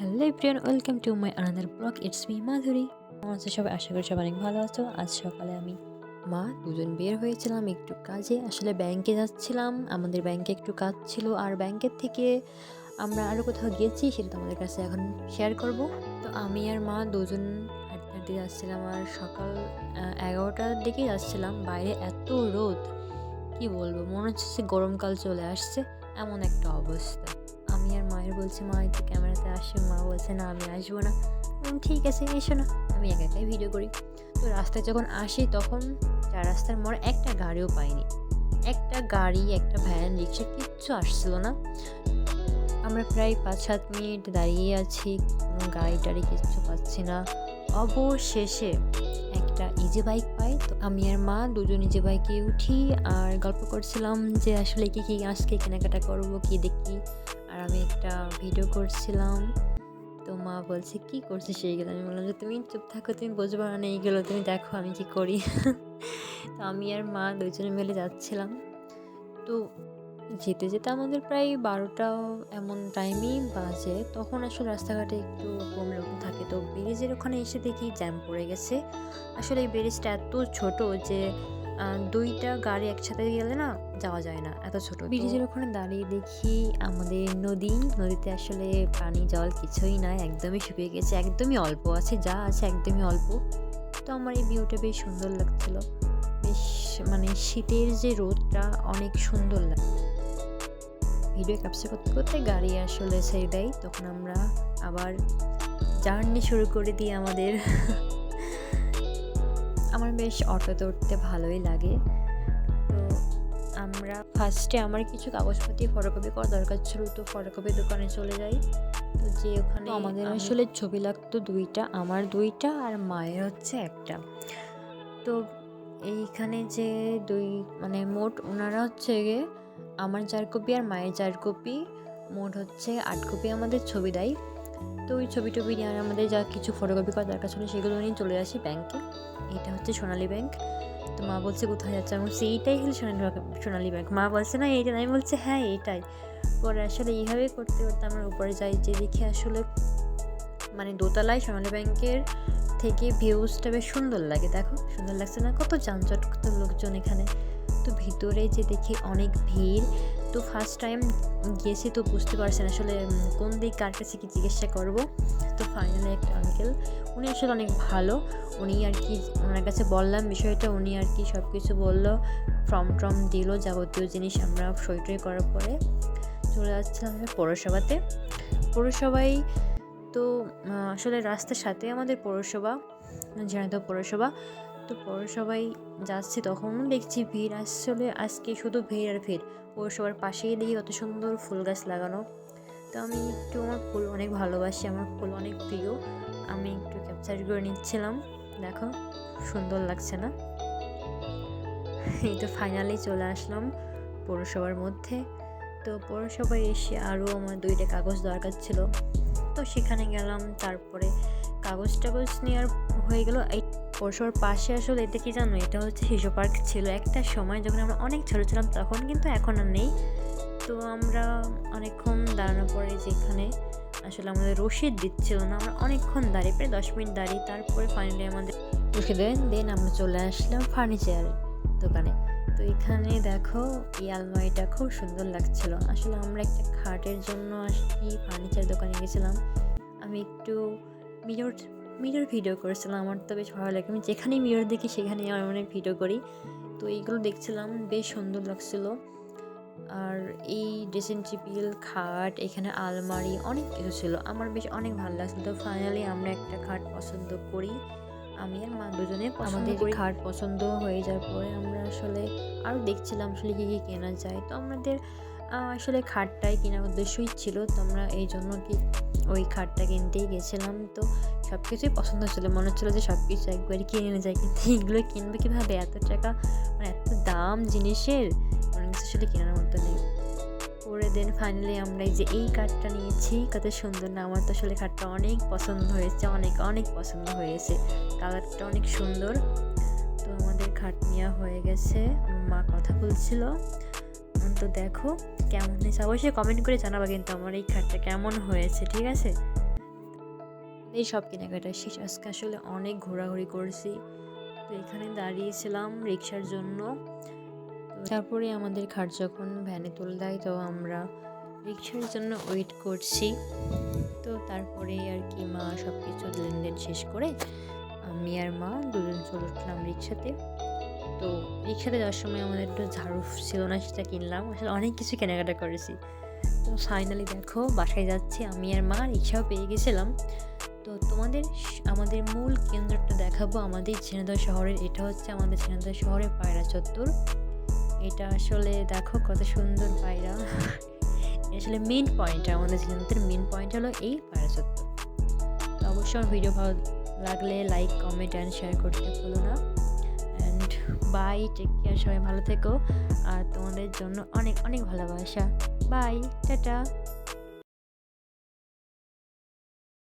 Hello everyone, welcome to my another blog, it's me Madhuri. আমার আছে সবাই? আশা করি সবাই অনেক ভালো আছো। আজ সকালে আমি মা দুজন বের হয়েছিলাম একটু কাজে। আসলে ব্যাংকে যাচ্ছিলাম, আমাদের ব্যাংকে একটু কাজ ছিল, আর ব্যাংকের থেকে আমরা আরও কোথাও গিয়েছি সেটা তোমাদের কাছে এখন শেয়ার করব। তো আমি আর মা দুজন হাঁটতে হাঁটতে যাচ্ছিলাম আর সকাল এগারোটার দিকে যাচ্ছিলাম বাইরে এত রোদ, কি বলব? মনে হচ্ছে গরমকাল চলে আসছে। এমন একটা অবস্থা। আর বলছি, মা, একটু ক্যামেরাতে আসো। মা বলছে, না, আমি আসব না। ঠিক আছে, এসো না। আমি একা একাই ভিডিও করি। তো রাস্তায় যখন আসি, তখন চার রাস্তার মোড় একটা গাড়িও পাইনি। একটা গাড়ি, একটা ভ্যান রিক্সা কিচ্ছু আসছিল না। আমরা প্রায় পাঁচ সাত মিনিট দাঁড়িয়ে আছি। গাড়ি টাড়ি কিচ্ছু পাচ্ছি না। অবশেষে একটা ইজি বাইক পাই। তো আমি আর মা দুজন ইজি বাইকে উঠি আর গল্প করছিলাম যে, আসলে কি কি, আজকে কেনাকাটা করব, কি দেখি? আর আমি একটা ভিডিও করছিলাম। তো মা বলছে, কি করছিস সেইগুলো আমি বললাম যে, তুমি চুপ থাকো, তুমি বুঝবে না এইগুলো, তুমি দেখো আমি কি করি। তো আমি আর মা দুজনে মিলে যাচ্ছিলাম। তো যেতে যেতে আমাদের প্রায় বারোটা এমন টাইমই বাজে। তখন আসলে রাস্তাঘাটে একটু কম রকম থাকে। তো ব্রিজের ওখানে এসে দেখি জ্যাম পড়ে গেছে। আসলে এই ব্রিজটা এত ছোট যে দুইটা গাড়ি একসাথে গেলে না যাওয়া যায় না, এত ছোট। ব্রিজের ওখানে দাঁড়িয়ে দেখি আমাদের নদী, নদীতে আসলে পানি, জল কিছুই নাই, একদমই শুকিয়ে গেছে, একদমই অল্প আছে, যা আছে একদমই অল্প। তো আমার এই ভিউটা বেশ সুন্দর লাগছিল। বেশ মানে শীতের যে রোদটা অনেক সুন্দর লাগে ভিডিও ক্যাপচার করতে করতে গাড়ি আসলে ছেড়ে দেয়, তখন আমরা আবার জার্নি শুরু করে দিই আমাদের। আমার বেশ অটোতে উঠতে ভালোই লাগে। তো আমরা ফার্স্টে আমার কিছু কাগজপত্র ফটোকপি করা দরকার ছিল তো ফটোকপি দোকানে চলে যাই। তো যে ওখানে আমাদের আসলে ছবি লাগতো দুইটা আমার দুইটা আর মায়ের হচ্ছে একটা। তো এইখানে যে দুই মানে মোট ওনারা হচ্ছে গিয়ে আমার চার কপি আর মায়ের চার কপি মোট হচ্ছে আট কপি আমাদের ছবি দেয়। তো ওই ছবি টবি নিয়ে আমাদের যা কিছু ফটোকপি করা দরকার ছিল সেগুলো নিয়ে চলে আসি ব্যাংকে এটা হচ্ছে সোনালী ব্যাংক তো মা বলছে, কোথায় যাচ্ছে? আমি বলছি, এইটাই হলো সোনালী সোনালী ব্যাংক মা বলছে, না, এইটা আমি বলছে হ্যাঁ এইটাই। পরে আসলে এইভাবে করতে করতে আমরা উপরে যাই, যে দেখি আসলে মানে দোতলায় সোনালী ব্যাংকের থেকে ভিউজটা বেশ সুন্দর লাগে। দেখো, সুন্দর লাগছে না? কত যানজট, কত লোকজন এখানে। তো ভিতরে যে দেখি অনেক ভিড়। তো ফার্স্ট টাইম গিয়েছি তো বুঝতে পারছেন আসলে কোন দিক কার কাছে কি জিজ্ঞাসা করব। তো ফাইনালি একটা আঙ্কেল উনি আসলে অনেক ভালো। উনি আর কি, ওনার কাছে বললাম বিষয়টা, উনি আর কি সব কিছু বলল ফর্ম টর্ম দিল যাবতীয় জিনিস আমরা সই টই করার পরে চলে আমরা পৌরসভাতে। পৌরসভায় তো আসলে রাস্তার সাথে আমাদের পৌরসভা ঝিনাইদহ পৌরসভা। তো পৌরসভায় যাচ্ছি তখনও দেখছি ভিড় আসলে, আজকে শুধু ভিড় আর ভিড়। পৌরসভার পাশেই দেখি কত সুন্দর ফুল গাছ লাগানো। তো আমি একটু আমার ফুল অনেক ভালোবাসি, আমার ফুল অনেক প্রিয়। আমি একটু ক্যাপচার করে নিচ্ছিলাম। দেখো, সুন্দর লাগছে না? এই তো ফাইনালি চলে আসলাম পৌরসভার মধ্যে। তো পৌরসভায় এসে আরও আমার দুইটা কাগজ দরকার ছিল। তো সেখানে গেলাম, তারপরে কাগজ টাগজ নেওয়ার হয়ে গেল। এই পৌরসভার পাশে আসলে এটা কি জানো? এটা হচ্ছে শিশু পার্ক ছিল একটা সময় যখন আমরা অনেক ছোটো ছিলাম, তখন কিন্তু এখন আর নেই। তো আমরা অনেকক্ষণ দাঁড়ানোর পরে যেখানে আসলে আমাদের রসিদ দিচ্ছিল না, আমরা অনেকক্ষণ দাঁড়িয়ে, প্রায় দশ মিনিট দাঁড়িয়ে, তারপরে ফাইনালি আমাদের রেখে দেন দেন আমরা চলে আসলাম ফার্নিচার দোকানে। তো এখানে দেখো, এই আলমারিটা খুব সুন্দর লাগছিল। আসলে আমরা একটা খাটের জন্য আসি ফার্নিচার দোকানে গেছিলাম। আমি একটু মিরর মিরর ভিডিও করেছিলাম আমার তো বেশ ভালো লাগে। আমি যেখানেই মিরর দেখি সেখানেই আমি অনেক ভিডিও করি। তো এইগুলো দেখছিলাম বেশ সুন্দর লাগছিল। আর এই ড্রেসিং টেবিল খাট এখানে আলমারি অনেক কিছু ছিল। আমার বেশ অনেক ভালো লাগছিল। তো ফাইনালি আমরা একটা খাট পছন্দ করি। আমি আর মা দুজনে আমাদের খাট পছন্দ হয়ে যাওয়ার পরে আমরা আসলে আরও দেখছিলাম আসলে কী কী কেনা যায়। তো আমাদের আসলে খাটটাই কেনার উদ্দেশ্যই ছিল। তো আমরা এই জন্য কি ওই খাটটা কিনতেই গেছিলাম। তো সব কিছুই পছন্দ ছিল মনে হচ্ছিল যে সব কিছু একবারই কিনে নিয়ে যায়, কিন্তু এগুলো কিনবে কীভাবে? এত টাকা মানে এত দাম জিনিসের? কিছু আসলে কেনার মতো নেই। পরে দেন ফাইনালি আমরা এই যে এই কাঠটা নিয়েছি, কত সুন্দর না? আমার তো আসলে খাটটা অনেক পছন্দ হয়েছে, অনেক অনেক পছন্দ হয়েছে। কালারটা অনেক সুন্দর। তো আমাদের খাট নেওয়া হয়ে গেছে। মা কথা বলছিল। তো দেখো কেমন হয়েছে। অবশ্যই কমেন্ট করে জানাবা কিন্তু আমার এই খাটটা কেমন হয়েছে, ঠিক আছে? এই সব কেনাকাটা শেষ। আজকে আসলে অনেক ঘোরাঘুরি করেছি। তো এখানে দাঁড়িয়েছিলাম রিক্সার জন্য। তারপরে আমাদের খাট যখন ভ্যানে তুলে দেয়, তো আমরা রিক্সার জন্য ওয়েট করছি। তো তারপরে আর কি মা সব কিছু লেনদেন শেষ করে আমি আর মা দুজন চলে উঠলাম রিক্সাতে। তো রিক্সাতে যাওয়ার সময় আমাদের একটু ঝাড়ু ছিল না, সেটা কিনলাম। আসলে অনেক কিছু কেনাকাটা করেছি। তো ফাইনালি দেখো, বাসায় যাচ্ছি। আমি আর মা রিক্সাও পেয়ে গেছিলাম। তো তোমাদের আমাদের মূল কেন্দ্রটা দেখাবো আমাদের ঝিনাইদহ শহরের। এটা হচ্ছে আমাদের ঝিনাইদহ শহরের পায়রা চত্বর। এটা আসলে দেখো কত সুন্দর পায়রা। আসলে মেন পয়েন্ট আমাদের ঝিনাইদহের মেন পয়েন্ট হলো এই পায়রা চত্বর। তো অবশ্যই ভিডিও ভালো লাগলে লাইক কমেন্ট অ্যান্ড শেয়ার করতে ভুলো না। অ্যান্ড বাই টেক কেয়ার সবাই ভালো থেকো। আর তোমাদের জন্য অনেক অনেক ভালোবাসা। Bye tata.